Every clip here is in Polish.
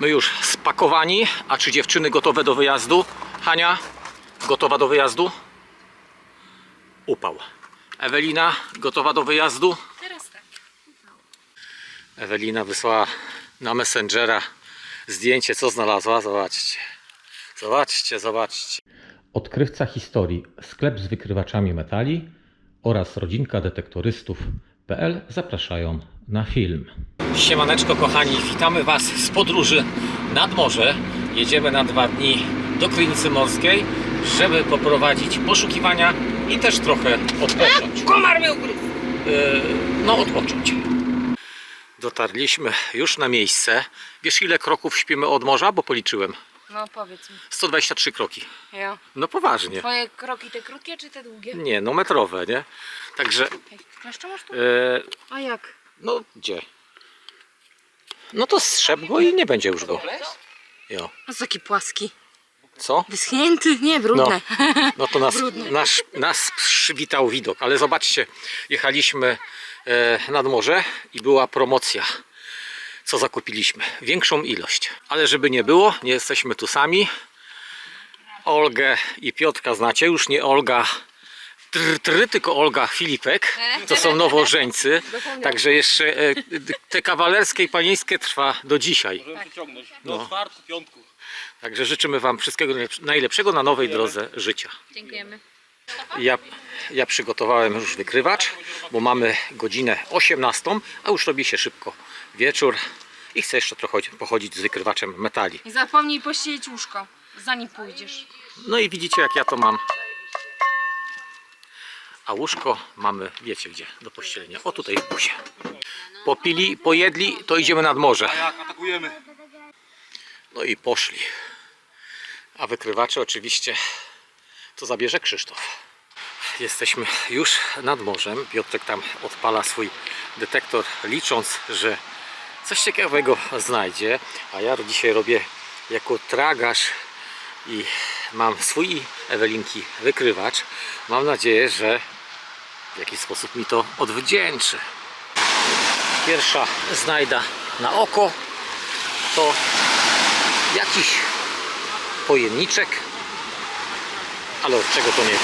My już spakowani, a czy dziewczyny gotowe do wyjazdu? Hania, gotowa do wyjazdu? Upał. Ewelina, gotowa do wyjazdu? Teraz tak. Ewelina wysłała na Messengera zdjęcie, co znalazła. Zobaczcie. Zobaczcie, zobaczcie. Odkrywca historii, sklep z wykrywaczami metali oraz rodzinka detektorystów.pl zapraszają na film. Siemaneczko kochani, witamy Was z podróży nad morze. Jedziemy na dwa dni do Krynicy Morskiej, żeby poprowadzić poszukiwania i też trochę odpocząć. Komar mnie ugryzł. No odpocząć. Dotarliśmy już na miejsce. Wiesz ile kroków śpimy od morza? Bo policzyłem. No powiedz mi. 123 kroki. Ja. No poważnie. Twoje kroki te krótkie czy te długie? Nie, no metrowe, nie? Także, Ej, Jeszcze masz tu? yy, A jak? no gdzie? No to strzep go i nie będzie już go. Jo. A co taki płaski? Co? Wyschnięty? Nie, brudne. No to nas, nasz, nas przywitał widok, ale zobaczcie, jechaliśmy e, nad morze i była promocja. Co zakupiliśmy? Większą ilość. Ale żeby nie było, nie jesteśmy tu sami. Olgę i Piotrka znacie, już nie Olga tr, tr, tylko Olga Filipek. To są nowożeńcy. Także jeszcze e, te kawalerskie i panieńskie trwa do dzisiaj. Możemy przyciągnąć do czwartku, piątku. Także życzymy Wam wszystkiego najlepszego na nowej drodze życia. Dziękujemy. Ja, ja przygotowałem już wykrywacz, bo mamy godzinę 18, a już robi się szybko wieczór i chcę jeszcze trochę pochodzić z wykrywaczem metali. Nie zapomnij pościelić łóżko, zanim pójdziesz. No i widzicie jak ja to mam. A łóżko mamy, wiecie gdzie, do pościelenia. O tutaj w busie. Popili, pojedli, to idziemy nad morze. A jak atakujemy? No i poszli. A wykrywacze oczywiście to zabierze Krzysztof. Jesteśmy już nad morzem. Piotrek tam odpala swój detektor, licząc, że coś ciekawego znajdzie. A ja dzisiaj robię jako tragarz i mam swój Ewelinki wykrywacz. Mam nadzieję, że w jakiś sposób mi to odwdzięczy. Pierwsza znajda na oko to jakiś pojemniczek, ale od czego to nie.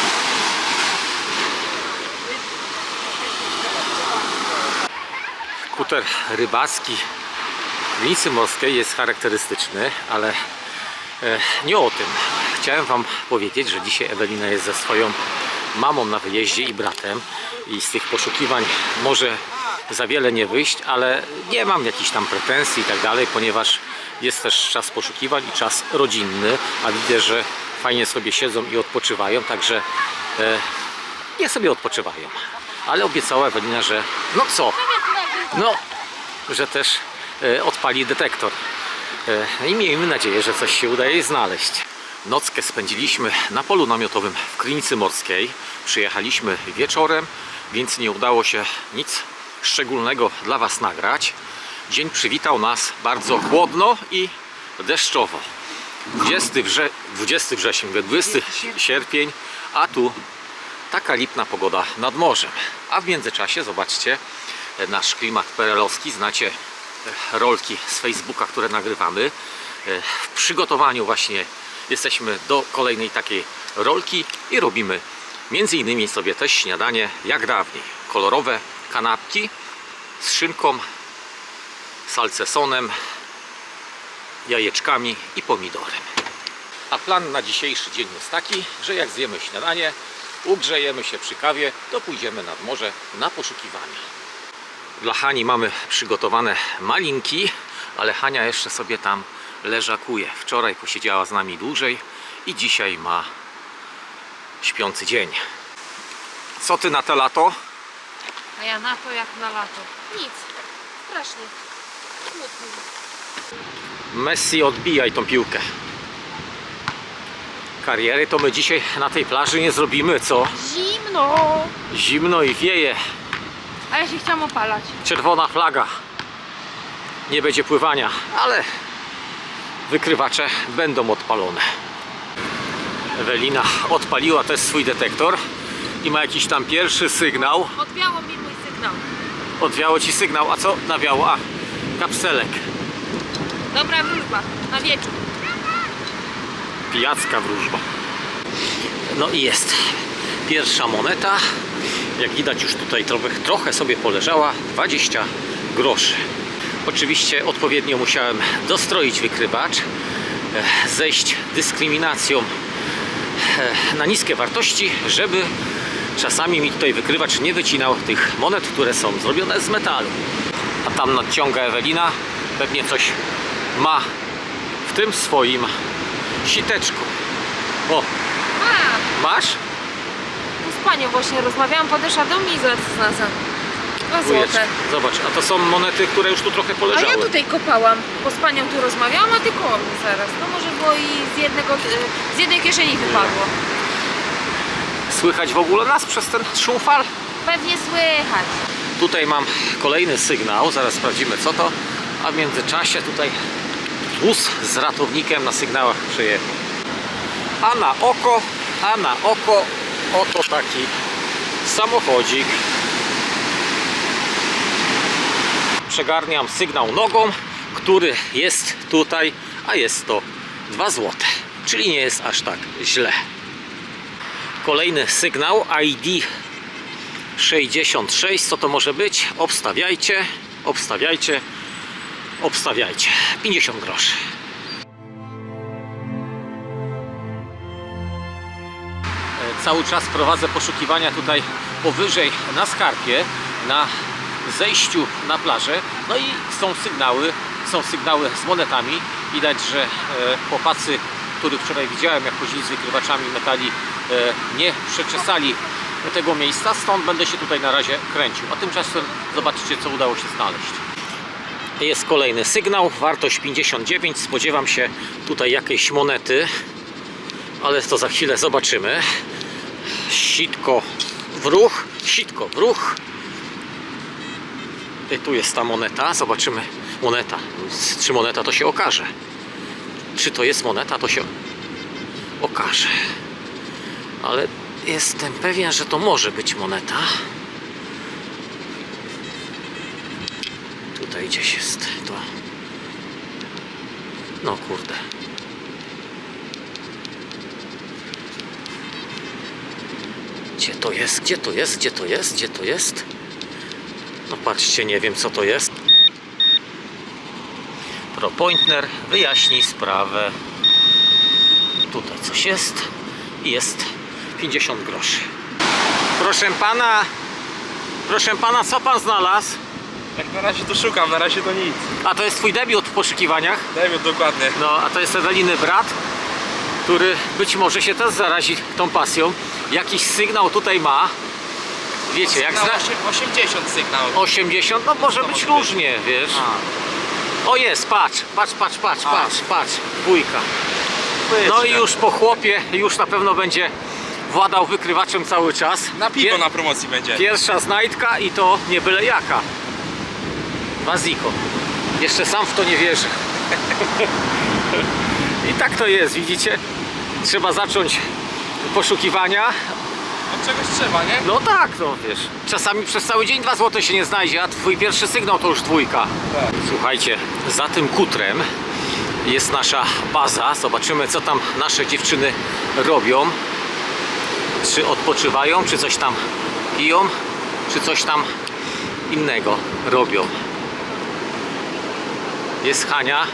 Kuter rybacki Winicy Morskiej jest charakterystyczny, ale e, nie o tym. Chciałem Wam powiedzieć, że dzisiaj Ewelina jest ze swoją mamą na wyjeździe i bratem i z tych poszukiwań może za wiele nie wyjść, ale nie mam jakichś tam pretensji i tak dalej, ponieważ jest też czas poszukiwań i czas rodzinny, a widzę, że fajnie sobie siedzą i odpoczywają, także e, nie sobie odpoczywają. Ale obiecała Ewelina, że no co, no, że też e, odpali detektor. E, I miejmy nadzieję, że coś się uda jej znaleźć. Nockę spędziliśmy na polu namiotowym w Klinicy Morskiej. Przyjechaliśmy wieczorem, więc nie udało się nic szczególnego dla Was nagrać. Dzień przywitał nas bardzo chłodno i deszczowo. 20, wrze 20 wrzesień, 20 sierpień, a tu taka lipna pogoda nad morzem. A w międzyczasie, zobaczcie, nasz klimat perelowski, znacie e, rolki z Facebooka, które nagrywamy. E, W przygotowaniu właśnie jesteśmy do kolejnej takiej rolki i robimy między innymi sobie też śniadanie jak dawniej. Kolorowe kanapki z szynką, salcesonem, jajeczkami i pomidorem. A plan na dzisiejszy dzień jest taki, że jak zjemy śniadanie, ugrzejemy się przy kawie, to pójdziemy nad morze na poszukiwania. Dla Hani mamy przygotowane malinki, ale Hania jeszcze sobie tam leżakuje. Wczoraj posiedziała z nami dłużej i dzisiaj ma śpiący dzień. Co ty na te lato? A ja na to jak na lato. Nic. Strasznie. Smutno. Messi odbijaj tą piłkę. Kariery to my dzisiaj na tej plaży nie zrobimy, co? Zimno. Zimno i wieje. A ja się chciałam opalać. Czerwona flaga. Nie będzie pływania, ale wykrywacze będą odpalone. Ewelina odpaliła też swój detektor i ma jakiś tam pierwszy sygnał. Odbiało mi mój sygnał. Odwiało ci sygnał, a co nawiało? A, kapselek. Dobra wróżba, na wieczór. Pijacka wróżba. No i jest pierwsza moneta. Jak widać już tutaj trochę, trochę sobie poleżała. 20 groszy. Oczywiście odpowiednio musiałem dostroić wykrywacz, e, zejść dyskryminacją e, na niskie wartości, żeby czasami mi tutaj wykrywacz nie wycinał tych monet, które są zrobione z metalu. A tam nadciąga Ewelina, pewnie coś ma w tym swoim siteczku. O, masz? Panią właśnie rozmawiałam, podeszła do mnie i zaraz znalazłam. Dwa złote. Zobacz, a to są monety, które już tu trochę A poleżały. ja tutaj kopałam, bo z panią tu rozmawiałam, a ty koło mnie zaraz. To może było i z, jednego, z jednej kieszeni wypadło. Słychać w ogóle nas przez ten szum fal? Pewnie słychać. Tutaj mam kolejny sygnał, zaraz sprawdzimy co to. A w międzyczasie tutaj wóz z ratownikiem na sygnałach przejechał. A na oko, a na oko, oto taki samochodzik. Przegarniam sygnał nogą, który jest tutaj, a jest to 2 złote. Czyli nie jest aż tak źle. Kolejny sygnał ID 66, co to może być? Obstawiajcie, obstawiajcie, obstawiajcie. 50 groszy. Cały czas prowadzę poszukiwania tutaj powyżej na skarpie, na zejściu na plażę. No i są sygnały, są sygnały z monetami. Widać, że e, chłopacy, których wczoraj widziałem, jak chodzili z wykrywaczami metali, e, nie przeczesali tego miejsca, stąd będę się tutaj na razie kręcił. A tymczasem zobaczcie, co udało się znaleźć. Jest kolejny sygnał, wartość 59. Spodziewam się tutaj jakiejś monety, ale to za chwilę zobaczymy. Sitko w ruch, sitko w ruch. I tu jest ta moneta, zobaczymy. Moneta. Czy moneta to się okaże? Czy to jest moneta, to się okaże. Ale jestem pewien, że to może być moneta. Tutaj gdzieś jest to. No kurde. Gdzie to jest? Gdzie to jest? Gdzie to jest? Gdzie to jest? No patrzcie, nie wiem co to jest. ProPointner wyjaśni sprawę. Tutaj coś jest. Jest 50 groszy. Proszę pana, proszę pana, co pan znalazł? Jak na razie to szukam, na razie to nic. A to jest twój debiut w poszukiwaniach? Mi dokładnie. No, a to jest Eweliny brat, który być może się też zarazi tą pasją. Jakiś sygnał tutaj ma. Wiecie, jak zna... 80 sygnał. 80, no może być różnie, wiesz. O jest, patrz, patrz, patrz, patrz, A. patrz, patrz, dwójka. No i już po chłopie, już na pewno będzie władał wykrywaczem cały czas. Na piwo Pier- na promocji będzie. Pierwsza znajdka i to nie byle jaka. Waziko. Jeszcze sam w to nie wierzę. I tak to jest, widzicie? Trzeba zacząć poszukiwania. Od czegoś trzeba, nie? No tak, no wiesz. Czasami przez cały dzień dwa złote się nie znajdzie, a twój pierwszy sygnał to już dwójka. Tak. Słuchajcie, za tym kutrem jest nasza baza. Zobaczymy, co tam nasze dziewczyny robią. Czy odpoczywają, czy coś tam piją, czy coś tam innego robią. Jest Hania.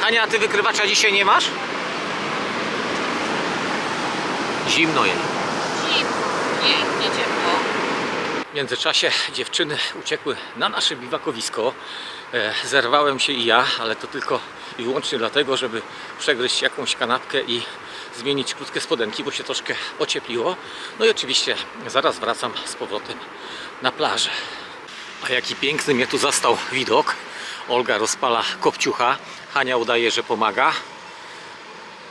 Hania, ty wykrywacza dzisiaj nie masz? Zimno jej. Zimno. Nie, nie ciepło. W międzyczasie dziewczyny uciekły na nasze biwakowisko. E, zerwałem się i ja, ale to tylko i wyłącznie dlatego, żeby przegryźć jakąś kanapkę i zmienić krótkie spodenki, bo się troszkę ociepliło. No i oczywiście zaraz wracam z powrotem na plażę. A jaki piękny mnie tu zastał widok. Olga rozpala kopciucha, Hania udaje, że pomaga.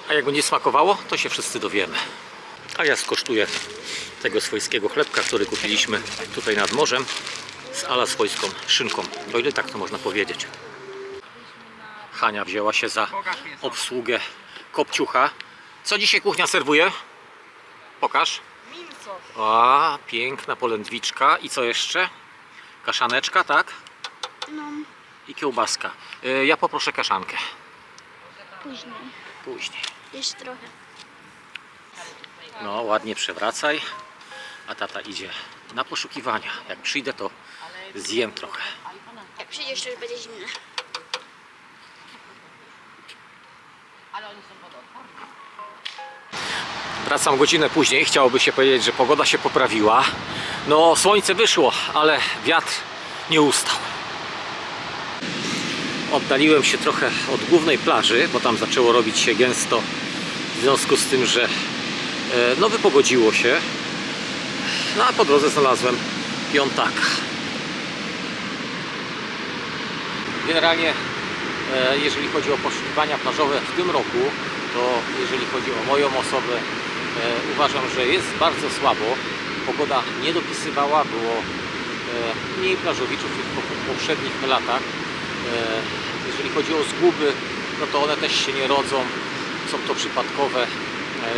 A jak będzie smakowało, to się wszyscy dowiemy. A ja skosztuję tego swojskiego chlebka, który kupiliśmy tutaj nad morzem z ala swojską szynką, o ile tak to można powiedzieć. Hania wzięła się za obsługę kopciucha. Co dzisiaj kuchnia serwuje? Pokaż. A, piękna polędwiczka. I co jeszcze? Kaszaneczka, tak? No. I kiełbaska. Y, Ja poproszę kaszankę. Później. Później. Jeszcze trochę. No, ładnie przewracaj. A tata idzie na poszukiwania. Jak przyjdę, to zjem trochę. Jak przyjdziesz, to już będzie zimne. Wracam godzinę później. Chciałoby się powiedzieć, że pogoda się poprawiła. No, słońce wyszło, ale wiatr nie ustał. Oddaliłem się trochę od głównej plaży, bo tam zaczęło robić się gęsto. W związku z tym, że no wypogodziło się. No a po drodze znalazłem piątaka. Generalnie, e, jeżeli chodzi o poszukiwania plażowe w tym roku, to jeżeli chodzi o moją osobę, e, uważam, że jest bardzo słabo. Pogoda nie dopisywała, było e, mniej plażowiczów w poprzednich latach. E, Jeżeli chodzi o zguby, no to one też się nie rodzą. Są to przypadkowe e,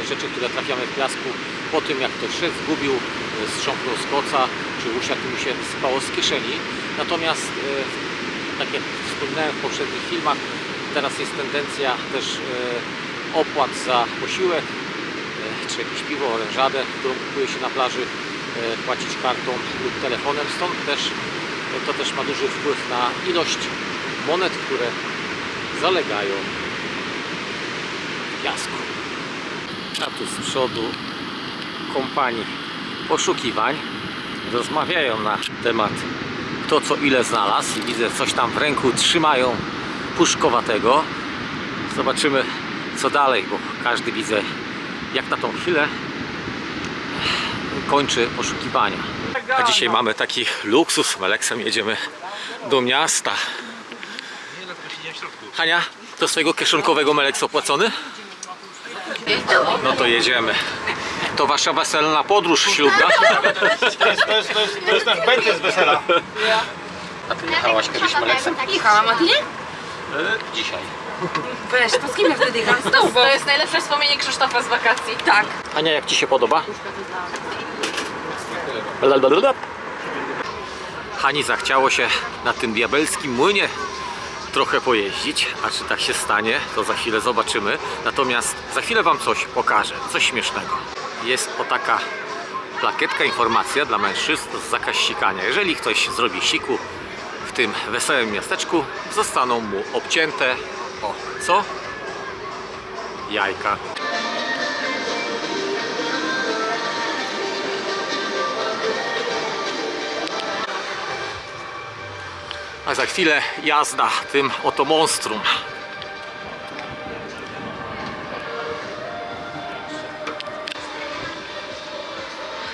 rzeczy, które trafiamy w piasku po tym, jak ktoś szedł, zgubił, e, strząknął z koca, czy usiadł mu się sypało z kieszeni. Natomiast e, tak jak wspominałem w poprzednich filmach, teraz jest tendencja też e, opłat za posiłek, e, czy jakieś piwo, orężadę, którą kupuje się na plaży, e, płacić kartą lub telefonem. Stąd też e, to też ma duży wpływ na ilość monet, które zalegają w piasku. A tu z przodu kompanii poszukiwań rozmawiają na temat kto co ile znalazł i widzę coś tam w ręku trzymają puszkowatego zobaczymy co dalej bo każdy widzę jak na tą chwilę kończy poszukiwania a dzisiaj mamy taki luksus Meleksem jedziemy do miasta. Hania, to swojego kieszonkowego Meleks opłacony? No to jedziemy. To wasza weselna podróż ślubna? To jest, to jest, to jest, to jest nasz z wesela. A ty jechałaś kiedyś Meleksem? Jechałam, a ty nie? Dzisiaj. Weź, to z kim ja wtedy jechałam? Z tobą. To jest najlepsze wspomnienie Krzysztofa z wakacji. Tak. Ania, jak Ci się podoba? Blablabla. Hani zachciało się na tym diabelskim młynie trochę pojeździć, a czy tak się stanie, to za chwilę zobaczymy. Natomiast za chwilę Wam coś pokażę, coś śmiesznego. Jest o taka plakietka, informacja dla mężczyzn z zakaź sikania. Jeżeli ktoś zrobi siku w tym wesołym miasteczku, zostaną mu obcięte, o co? Jajka. A za chwilę jazda tym oto monstrum.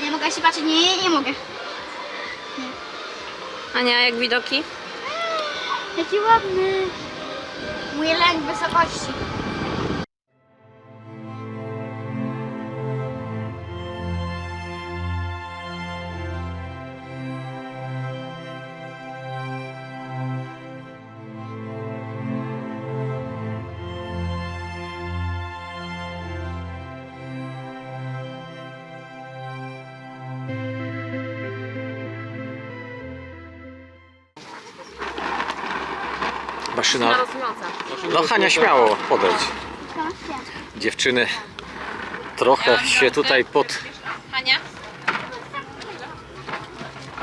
Nie mogę się patrzeć. Nie, nie, nie mogę. Ania, jak widoki? Jaki ładny. Mój lęk wysokości. Maszyna. Losująca. No Hania śmiało podejdź. Dziewczyny trochę się tutaj pod Ania?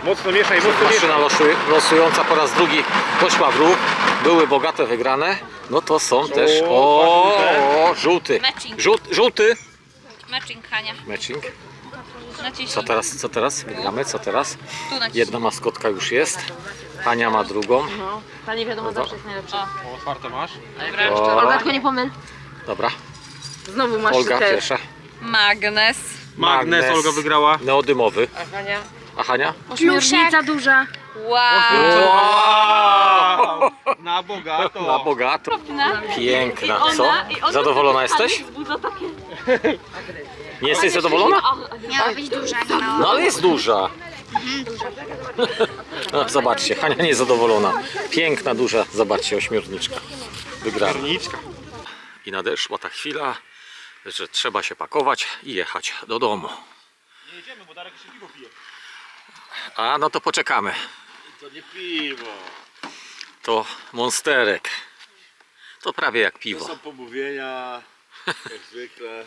Mocno mieszaj, mocno maszyna mieszaj. losu- losująca po raz drugi poszła w ruch. Były bogate wygrane. No to są też. O, o żółty. Matching. Żółt, żółty. Matching, Hania. Matching. Naciśnij. Co teraz? Co teraz? Wygramy. Co teraz? Tu naciśnij. Jedna maskotka już jest. Hania ma drugą. No, ta nie wiadomo zawsze jest najlepsza. O, otwarte masz? Dobra. O, Olga, tylko nie pomyl. dobra. Znowu masz Olga te... pierwsza. Magnes. Magnes Olga wygrała. Neodymowy. Hania. A Hania? Ośmiornica duża. Wow. Wow! Na bogato. Na bogato. Piękna. I ona- Co? i ona Zadowolona jesteś? fali wzbudza takie- Nie jesteś zadowolona? Miała być duża, mała. No ale jest duża. No, zobaczcie, Hania niezadowolona. Piękna, duża, zobaczcie, ośmiorniczka. Wygrana. Garniczka. I nadeszła ta chwila, że trzeba się pakować i jechać do domu. Nie jedziemy, bo Darek jeszcze piwo pije. A no to poczekamy. To nie piwo. To monsterek. To prawie jak To piwo. są pomówienia, jak zwykle.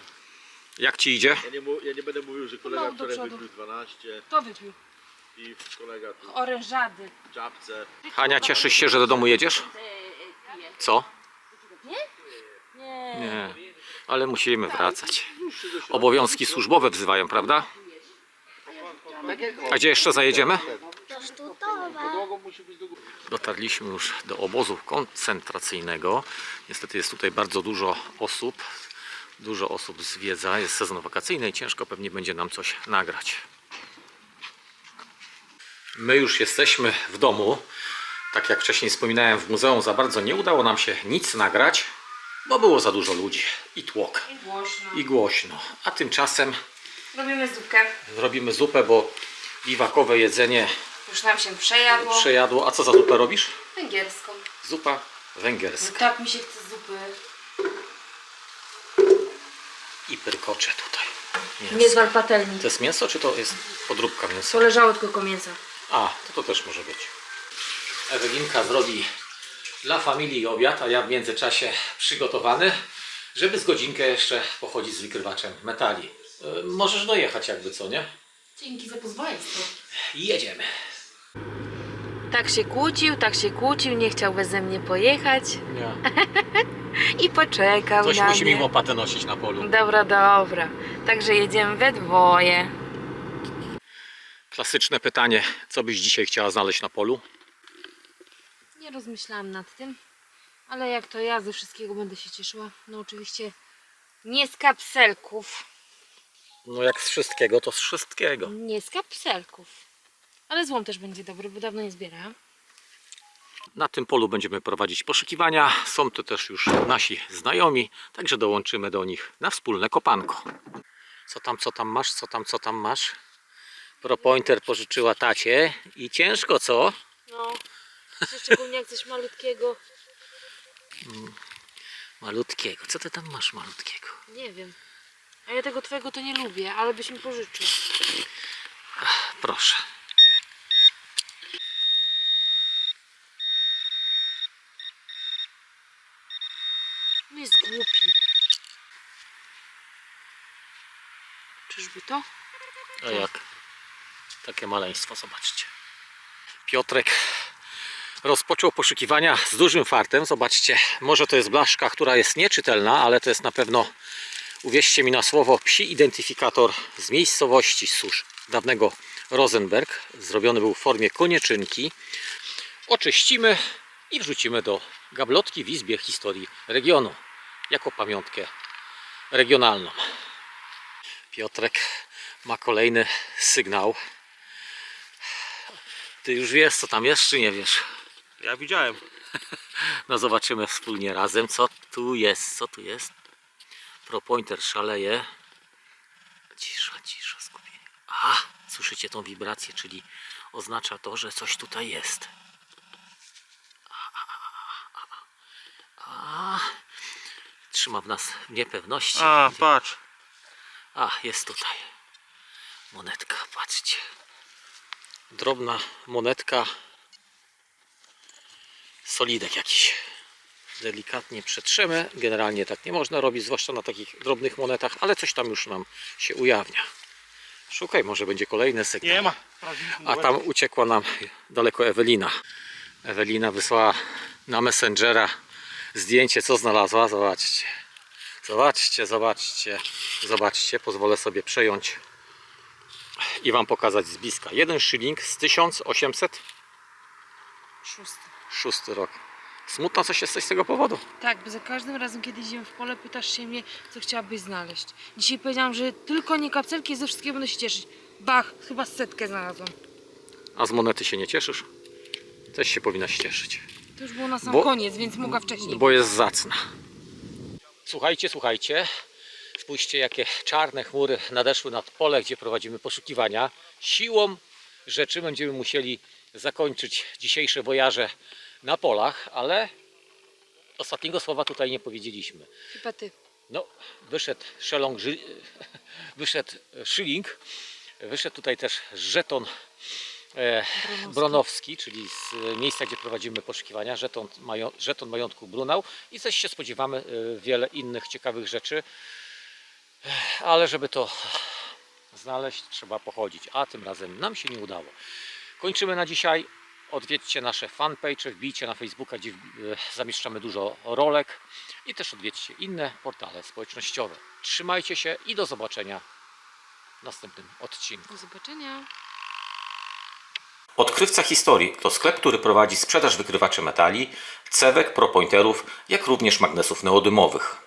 Jak ci idzie? Ja nie, mu- ja nie będę mówił, że kolega No, do wczoraj przodu. wypił 12 To wypił. I kolega tu Orężady. w czapce. Hania, cieszysz się, że do domu jedziesz? Co? Nie. Nie. Ale musimy wracać. Obowiązki służbowe wzywają, prawda? A gdzie jeszcze zajedziemy? To sztutowa. Dotarliśmy już do obozu koncentracyjnego. Niestety jest tutaj bardzo dużo osób. Dużo osób zwiedza. Jest sezon wakacyjny i ciężko pewnie będzie nam coś nagrać. My już jesteśmy w domu. Tak jak wcześniej wspominałem, w muzeum za bardzo nie udało nam się nic nagrać, bo było za dużo ludzi i tłok, I głośno. i głośno. A tymczasem Robimy zupkę. zrobimy zupę, bo biwakowe jedzenie Już nam się przejadło. przejadło. A co za zupę robisz? Węgierską. Zupa węgierska. Tak mi się chce zupy. I pyrkocze tutaj. Nie Mięso. zwal patelni. To jest mięso, czy to jest podróbka mięsa? To leżało tylko mięsa. A, to to też może być. Ewelinka zrobi dla familii obiad, a ja w międzyczasie przygotowany, żeby z godzinkę jeszcze pochodzić z wykrywaczem metali. E, Możesz dojechać jakby, co nie? Dzięki za pozwoleństwo. Jedziemy. Tak się kłócił, tak się kłócił, nie chciał beze mnie pojechać Nie. i poczekał Ktoś na musi mnie. mi łopatę nosić na polu. Dobra, dobra. Także jedziemy we dwoje. Klasyczne pytanie, co byś dzisiaj chciała znaleźć na polu? Nie rozmyślałam nad tym, ale jak to ja ze wszystkiego będę się cieszyła. No oczywiście nie z kapselków. No jak z wszystkiego, to z wszystkiego. Nie z kapselków. Ale złom też będzie dobry, bo dawno nie zbierałam. Na tym polu będziemy prowadzić poszukiwania. Są to też już nasi znajomi, także dołączymy do nich na wspólne kopanko. Co tam, co tam masz, co tam, co tam masz? ProPointer pożyczyła tacie i ciężko, co? No, szczególnie jak coś malutkiego. Malutkiego. Co ty tam masz malutkiego? Nie wiem. A ja tego twojego to nie lubię, ale byś mi pożyczył. Proszę. No jest głupi. Czyżby to? A jak? Takie maleństwo, zobaczcie. Piotrek rozpoczął poszukiwania z dużym fartem. Zobaczcie, może to jest blaszka, która jest nieczytelna, ale to jest na pewno, uwierzcie mi na słowo, psi identyfikator z miejscowości Susz, dawnego Rosenberg. Zrobiony był w formie konieczynki. Oczyścimy i wrzucimy do gablotki w Izbie Historii Regionu jako pamiątkę regionalną. Piotrek ma kolejny sygnał. Ty już wiesz, co tam jest, czy nie wiesz? Ja widziałem. No zobaczymy wspólnie razem, co tu jest, co tu jest. ProPointer szaleje. Cisza, cisza, skupienie. A, słyszycie tą wibrację, czyli oznacza to, że coś tutaj jest. A. Trzyma w nas w niepewności. A, patrz. A, jest tutaj. Monetka, patrzcie. Drobna monetka. Solidek jakiś. Delikatnie przetrzemy. Generalnie tak nie można robić, zwłaszcza na takich drobnych monetach, ale coś tam już nam się ujawnia. Szukaj, może będzie kolejny sygnał. Nie ma. A tam uciekła nam daleko Ewelina. Ewelina wysłała na Messengera zdjęcie, co znalazła. Zobaczcie. Zobaczcie, zobaczcie, zobaczcie. Pozwolę sobie przejąć i Wam pokazać z bliska. Jeden szyling z 1806 Szósty. rok. Smutno coś jesteś z tego powodu. Tak, bo za każdym razem, kiedy idziemy w pole, pytasz się mnie, co chciałabyś znaleźć. Dzisiaj powiedziałam, że tylko nie kapselki, ze wszystkiego będę się cieszyć. Bach, chyba setkę znalazłam. A z monety się nie cieszysz? Też się powinnaś cieszyć. To już było na sam Bo- koniec, więc mogła wcześniej. Bo jest zacna. Słuchajcie, słuchajcie. Spójrzcie, jakie czarne chmury nadeszły nad pole, gdzie prowadzimy poszukiwania. Siłą rzeczy będziemy musieli zakończyć dzisiejsze wojaże na polach, ale ostatniego słowa tutaj nie powiedzieliśmy. Chyba ty. No, wyszedł szelong, wyszedł szyling, wyszedł tutaj też żeton e, Bronowski, czyli z e, miejsca, gdzie prowadzimy poszukiwania, żeton, mają, żeton majątku Brunał i coś się spodziewamy e, wiele innych ciekawych rzeczy, ale żeby to znaleźć, trzeba pochodzić, a tym razem nam się nie udało. Kończymy na dzisiaj. Odwiedźcie nasze fanpage, wbijcie na Facebooka, gdzie e, zamieszczamy dużo rolek i też odwiedźcie inne portale społecznościowe. Trzymajcie się i do zobaczenia w następnym odcinku. Do zobaczenia. Odkrywca Historii to sklep, który prowadzi sprzedaż wykrywaczy metali, cewek, propointerów, jak również magnesów neodymowych.